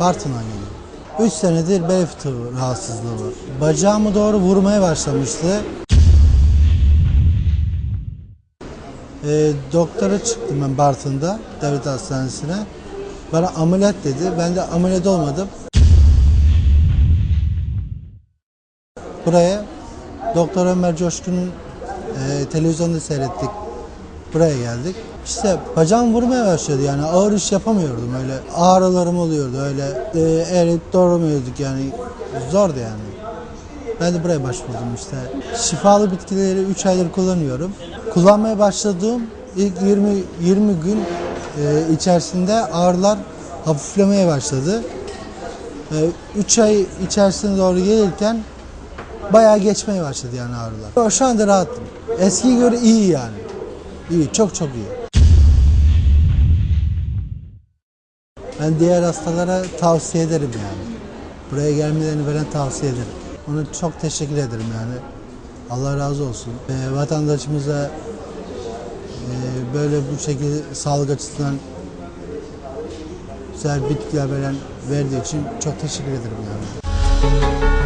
Bartın'dan geliyorum. 3 senedir bel fıtığı rahatsızlığı var. Bacağımı doğru vurmaya başlamıştı. E, doktora çıktım ben Bartın'da, devlet hastanesine. Bana ameliyat dedi. Ben de ameliyat olmadım. Buraya Doktor Ömer Coşkun'un e, televizyonda seyrettik. Buraya geldik. İşte bacağım vurmaya başladı yani ağır iş yapamıyordum öyle ağrılarım oluyordu öyle e, eğilip doğramıyorduk yani zordu yani. Ben de buraya başvurdum işte. Şifalı bitkileri 3 aydır kullanıyorum. Kullanmaya başladığım ilk 20 20 gün e, içerisinde ağrılar hafiflemeye başladı. 3 ay içerisine doğru gelirken bayağı geçmeye başladı yani ağrılar. Şu anda rahatım. Eskiye göre iyi yani. İyi, çok çok iyi. Ben diğer hastalara tavsiye ederim yani. Buraya gelmelerini falan tavsiye ederim. Ona çok teşekkür ederim yani. Allah razı olsun. Ee, vatandaşımıza e, böyle bu şekilde sağlık açısından güzel bitkiler veren verdiği için çok teşekkür ederim yani.